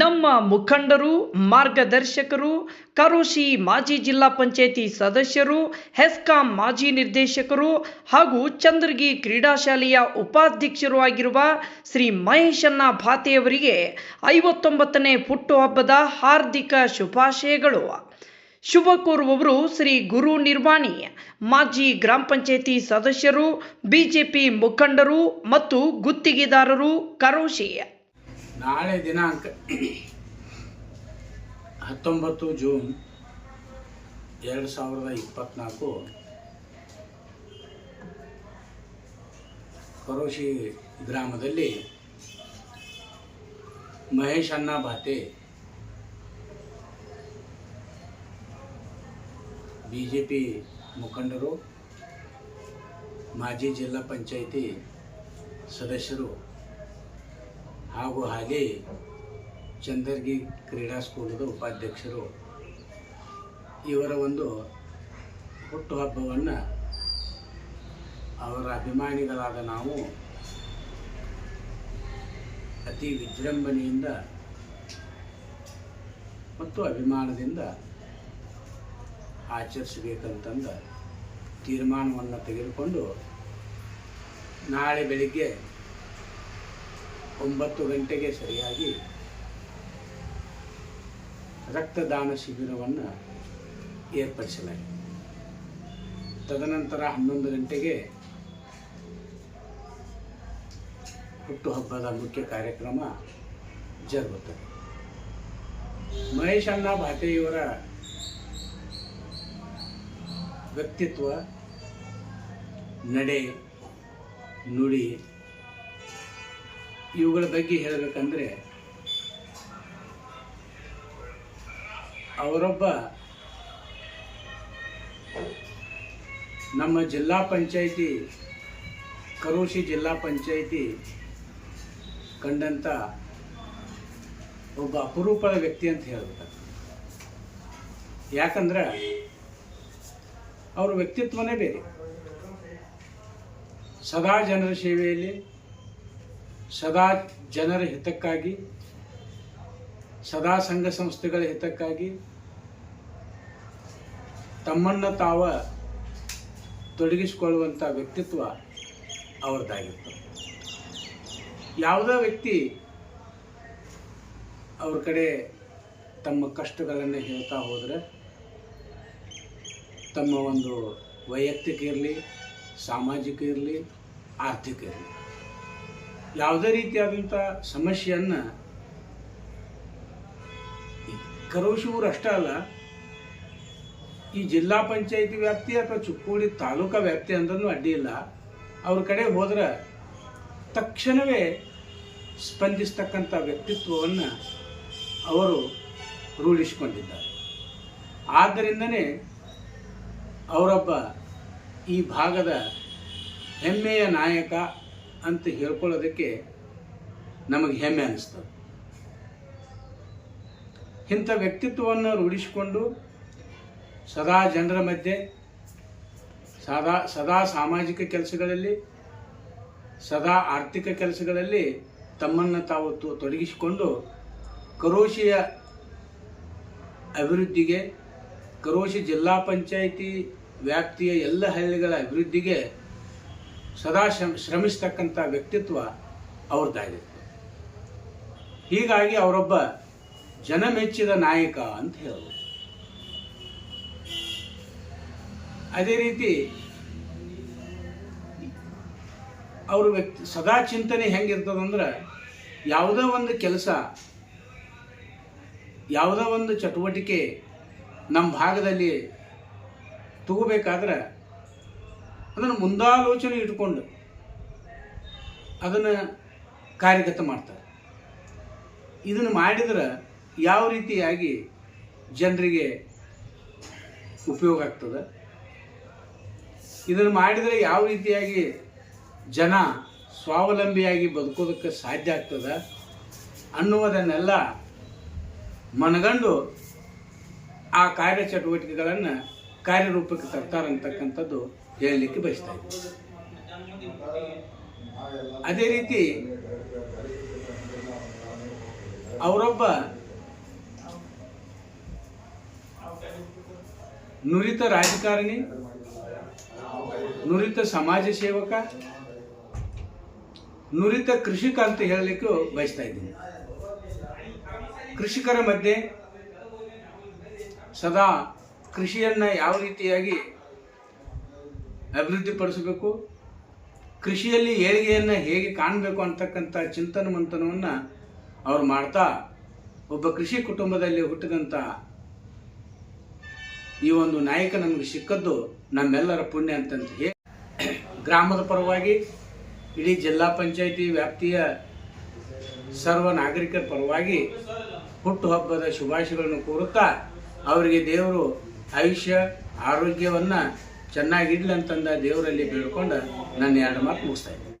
ನಮ್ಮ ಮುಖಂಡರು, ಮಾರ್ಗದರ್ಶಕರು, ಕರೋಶಿ ಮಾಜಿ ಜಿಲ್ಲಾ ಪಂಚಾಯತಿ ಸದಸ್ಯರು, ಹೆಸ್ಕಾಂ ಮಾಜಿ ನಿರ್ದೇಶಕರು ಹಾಗೂ ಚಂದ್ರಗಿ ಕ್ರೀಡಾಶಾಲೆಯ ಉಪಾಧ್ಯಕ್ಷರು ಆಗಿರುವ ಶ್ರೀ ಮಹೇಶನ್ನ ಭಾತೆಯವರಿಗೆ ಐವತ್ತೊಂಬತ್ತನೇ ಹುಟ್ಟುಹಬ್ಬದ ಹಾರ್ದಿಕ ಶುಭಾಶಯಗಳು. ಶುಭ ಕೋರುವವರು ಶ್ರೀ ಗುರು ನಿರ್ವಾಣಿ, ಮಾಜಿ ಗ್ರಾಮ ಪಂಚಾಯಿತಿ ಸದಸ್ಯರು, ಬಿಜೆಪಿ ಮುಖಂಡರು ಮತ್ತು ಗುತ್ತಿಗೆದಾರರು ಕರೋಶಿ. ನಾಳೆ ದಿನಾಂಕ ಹತ್ತೊಂಬತ್ತು ಜೂನ್ ಎರಡು ಸಾವಿರದ ಇಪ್ಪತ್ತ್ನಾಲ್ಕು ಕರೋಶಿ ಗ್ರಾಮದಲ್ಲಿ Mahesh Bhate B J P ಮುಖಂಡರು, ಮಾಜಿ ಜಿಲ್ಲಾ ಪಂಚಾಯಿತಿ ಸದಸ್ಯರು ಹಾಗೂ ಹಾಲಿ ಚಂದರ್ಗಿ ಕ್ರೀಡಾ ಸ್ಕೂಲದ ಉಪಾಧ್ಯಕ್ಷರು. ಇವರ ಒಂದು ಹುಟ್ಟುಹಬ್ಬವನ್ನು ಅವರ ಅಭಿಮಾನಿಗಳಾದ ನಾವು ಅತಿ ವಿಜೃಂಭಣೆಯಿಂದ ಮತ್ತು ಅಭಿಮಾನದಿಂದ ಆಚರಿಸಬೇಕಂತಂದ ತೀರ್ಮಾನವನ್ನು ತೆಗೆದುಕೊಂಡು ನಾಳೆ ಬೆಳಿಗ್ಗೆ ಒಂಬತ್ತು ಗಂಟೆಗೆ ಸರಿಯಾಗಿ ರಕ್ತದಾನ ಶಿಬಿರವನ್ನು ಏರ್ಪಡಿಸಲಾಗಿದೆ. ತದನಂತರ ಹನ್ನೊಂದು ಗಂಟೆಗೆ ಹುಟ್ಟುಹಬ್ಬದ ಮುಖ್ಯ ಕಾರ್ಯಕ್ರಮ ಜರುಗುತ್ತದೆ. ಮಹೇಶ್ ಅಣ್ಣ ಭಾಟೆಯವರ ವ್ಯಕ್ತಿತ್ವ, ನಡೆ, ನುಡಿ ಇವುಗಳ ಬಗ್ಗೆ ಹೇಳಬೇಕಂದ್ರೆ, ಅವರೊಬ್ಬ ನಮ್ಮ ಜಿಲ್ಲಾ ಪಂಚಾಯಿತಿ, ಕರೋಶಿ ಜಿಲ್ಲಾ ಪಂಚಾಯಿತಿ ಕಂಡಂಥ ಒಬ್ಬ ಅಪರೂಪದ ವ್ಯಕ್ತಿ ಅಂತ ಹೇಳ್ಬೇಕು ಯಾಕಂದ್ರೆ, ಅವ್ರ ವ್ಯಕ್ತಿತ್ವನೇ ಬೇರೆ. ಸದಾ ಜನರ ಸೇವೆಯಲ್ಲಿ ಸದಾ ಜನರ ಹಿತಕ್ಕಾಗಿ, ಸದಾ ಸಂಘ ಸಂಸ್ಥೆಗಳ ಹಿತಕ್ಕಾಗಿ ತಮ್ಮನ್ನು ತಾವ ತೊಡಗಿಸಿಕೊಳ್ಳುವಂಥ ವ್ಯಕ್ತಿತ್ವ ಅವ್ರದ್ದಾಗಿರ್ತದೆ ಯಾವುದೇ ವ್ಯಕ್ತಿ ಅವ್ರ ಕಡೆ ತಮ್ಮ ಕಷ್ಟಗಳನ್ನು ಹೇಳ್ತಾ ಹೋದರೆ, ತಮ್ಮ ಒಂದು ವೈಯಕ್ತಿಕ ಇರಲಿ, ಸಾಮಾಜಿಕ ಇರಲಿ, ಆರ್ಥಿಕ ಇರಲಿ. ಯಾವುದೇ ರೀತಿಯಾದಂಥ ಸಮಸ್ಯೆಯನ್ನು ಕರೋಶೂರು ಅಷ್ಟೇ ಅಲ್ಲ, ಈ ಜಿಲ್ಲಾ ಪಂಚಾಯಿತಿ ವ್ಯಾಪ್ತಿ ಅಥವಾ ಚಿಕ್ಕೋಡಿ ತಾಲೂಕಾ ವ್ಯಾಪ್ತಿ ಅಂದ್ರೂ ಅಡ್ಡಿ ಇಲ್ಲ. ಅವ್ರ ಕಡೆ ಹೋದ್ರೆ ತಕ್ಷಣವೇ ಸ್ಪಂದಿಸ್ತಕ್ಕಂಥ ವ್ಯಕ್ತಿತ್ವವನ್ನು ಅವರು ರೂಢಿಸಿಕೊಂಡಿದ್ದಾರೆ. ಆದ್ದರಿಂದನೇ ಅವರೊಬ್ಬ ಈ ಭಾಗದ ಹೆಮ್ಮೆಯ ನಾಯಕ ಅಂತ ಹೇಳ್ಕೊಳ್ಳೋದಕ್ಕೆ ನಮಗೆ ಹೆಮ್ಮೆ ಅನ್ನಿಸ್ತದೆ ಇಂಥ ವ್ಯಕ್ತಿತ್ವವನ್ನು ರೂಢಿಸಿಕೊಂಡು ಸದಾ ಜನರ ಮಧ್ಯೆ, ಸದಾ ಸದಾ ಸಾಮಾಜಿಕ ಕೆಲಸಗಳಲ್ಲಿ, ಸದಾ ಆರ್ಥಿಕ ಕೆಲಸಗಳಲ್ಲಿ ತಮ್ಮನ್ನು ತಾವು ತೊಡಗಿಸಿಕೊಂಡು ಕರೋಶಿಯ ಅಭಿವೃದ್ಧಿಗೆ, ಕರೋಶಿ ಜಿಲ್ಲಾ ಪಂಚಾಯಿತಿ ವ್ಯಾಪ್ತಿಯ ಎಲ್ಲ ಹಳ್ಳಿಗಳ ಅಭಿವೃದ್ಧಿಗೆ ಸದಾ ಶ್ರಮ, ಶ್ರಮಿಸ್ತಕ್ಕಂಥ ವ್ಯಕ್ತಿತ್ವ ಅವ್ರದ್ದಾಗಿತ್ತು ಹೀಗಾಗಿ ಅವರೊಬ್ಬ ಜನಮೆಚ್ಚಿದ ನಾಯಕ ಅಂತ ಹೇಳಬಹುದು ಅದೇ ರೀತಿ ಅವ್ರ ವ್ಯಕ್ತಿ, ಸದಾ ಚಿಂತನೆ ಹೆಂಗಿರ್ತದಂದ್ರೆ ಯಾವುದೋ ಒಂದು ಕೆಲಸ, ಯಾವುದೋ ಒಂದು ಚಟುವಟಿಕೆ ನಮ್ಮ ಭಾಗದಲ್ಲಿ ತಗೋಬೇಕಾದ್ರೆ ಅದನ್ನು ಮುಂದಾಲೋಚನೆ ಇಟ್ಕೊಂಡು ಅದನ್ನು ಕಾರ್ಯಗತ ಮಾಡ್ತಾರೆ. ಇದನ್ನು ಮಾಡಿದ್ರೆ ಯಾವ ರೀತಿಯಾಗಿ ಜನರಿಗೆ ಉಪಯೋಗ ಆಗ್ತದೆ? ಇದನ್ನು ಮಾಡಿದರೆ ಯಾವ ರೀತಿಯಾಗಿ ಜನ ಸ್ವಾವಲಂಬಿಯಾಗಿ ಬದುಕೋದಕ್ಕೆ ಸಾಧ್ಯ ಆಗ್ತದೆ ಅನ್ನುವುದನ್ನೆಲ್ಲ ಮನಗಂಡು ಆ ಕಾರ್ಯಚಟುವಟಿಕೆಗಳನ್ನು ಕಾರ್ಯರೂಪಕ್ಕೆ ತರ್ತಾರಂತಕ್ಕಂಥದ್ದು ಹೇಳಲಿಕ್ಕೆ ಬಯಸ್ತಾ ಇದ್ದೀನಿ ಅದೇ ರೀತಿ ಅವರೊಬ್ಬ ನುರಿತ ರಾಜಕಾರಣಿ, ನುರಿತ ಸಮಾಜ ಸೇವಕ, ನುರಿತ ಕೃಷಿಕ ಅಂತ ಹೇಳಲಿಕ್ಕೆ ಬಯಸ್ತಾ ಇದ್ದೀನಿ. ಕೃಷಿಕರ ಮಧ್ಯೆ ಸದಾ ಕೃಷಿಯನ್ನು ಯಾವ ರೀತಿಯಾಗಿ ಅಭಿವೃದ್ಧಿಪಡಿಸಬೇಕು? ಕೃಷಿಯಲ್ಲಿ ಏಳಿಗೆಯನ್ನು ಹೇಗೆ ಕಾಣಬೇಕು ಅಂತಕ್ಕಂಥ ಚಿಂತನ ಮಂಥನವನ್ನು ಅವ್ರು ಮಾಡ್ತಾ ಒಬ್ಬ ಕೃಷಿ ಕುಟುಂಬದಲ್ಲಿ ಹುಟ್ಟಿದಂಥ ಈ ಒಂದು ನಾಯಕ ನಮಗೆ ಸಿಕ್ಕದ್ದು ನಮ್ಮೆಲ್ಲರ ಪುಣ್ಯ ಅಂತಂತ ಹೇಳಿ ಗ್ರಾಮದ ಪರವಾಗಿ, ಇಡೀ ಜಿಲ್ಲಾ ಪಂಚಾಯಿತಿ ವ್ಯಾಪ್ತಿಯ ಸರ್ವ ನಾಗರಿಕರ ಪರವಾಗಿ ಹುಟ್ಟುಹಬ್ಬದ ಶುಭಾಶಯಗಳನ್ನು ಕೋರುತ್ತಾ, ಅವರಿಗೆ ದೇವರು ಆಯುಷ್ಯ ಆರೋಗ್ಯವನ್ನು ಚೆನ್ನಾಗಿಡ್ಲಿ ಅಂತಂದ ದೇವರಲ್ಲಿ ಬೇಡ್ಕೊಂಡು ನನ್ನ ಎರಡು ಮಾತು ಮುಗಿಸ್ತಾ ಇದ್ದೀನಿ.